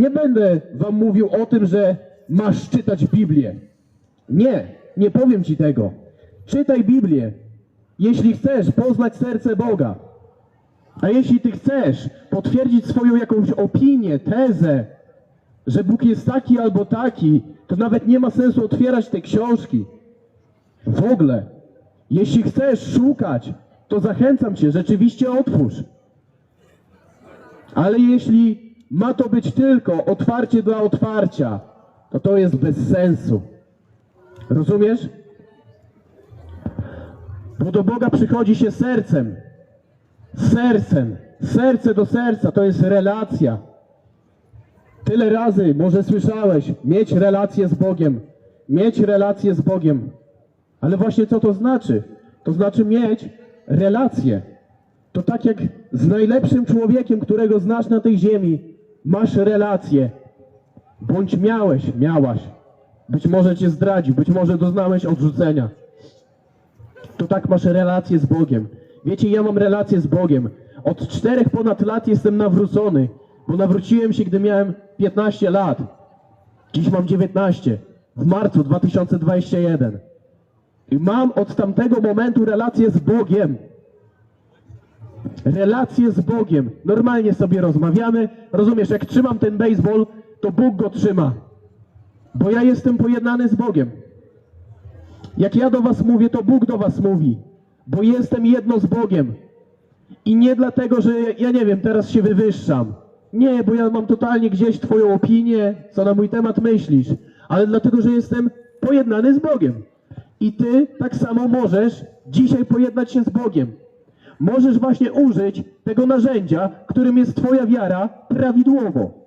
Nie będę wam mówił o tym, że masz czytać Biblię. Nie, nie powiem ci tego. Czytaj Biblię, jeśli chcesz poznać serce Boga. A jeśli ty chcesz potwierdzić swoją jakąś opinię, tezę, że Bóg jest taki albo taki, to nawet nie ma sensu otwierać tej książki. W ogóle. Jeśli chcesz szukać, to zachęcam cię, rzeczywiście otwórz. Ale jeśli ma to być tylko otwarcie dla otwarcia, to to jest bez sensu. Rozumiesz? Bo do Boga przychodzi się sercem. Sercem. Serce do serca to jest relacja. Tyle razy może słyszałeś mieć relację z Bogiem. Mieć relację z Bogiem. Ale właśnie co to znaczy? To znaczy mieć relację. To tak jak z najlepszym człowiekiem, którego znasz na tej ziemi, masz relację. Bądź miałeś, miałaś. Być może cię zdradził, być może doznałeś odrzucenia. To tak masz relację z Bogiem. Wiecie, ja mam relację z Bogiem. Od czterech ponad lat jestem nawrócony, bo nawróciłem się, gdy miałem 15 lat. Dziś mam 19. W marcu 2021. I mam od tamtego momentu relację z Bogiem. Relację z Bogiem. Normalnie sobie rozmawiamy. Rozumiesz, jak trzymam ten baseball, to Bóg go trzyma. Bo ja jestem pojednany z Bogiem. Jak ja do was mówię, to Bóg do was mówi. Bo jestem jedno z Bogiem. I nie dlatego, że ja nie wiem, teraz się wywyższam. Nie, bo ja mam totalnie gdzieś twoją opinię, co na mój temat myślisz. Ale dlatego, że jestem pojednany z Bogiem. I ty tak samo możesz dzisiaj pojednać się z Bogiem. Możesz właśnie użyć tego narzędzia, którym jest twoja wiara prawidłowo.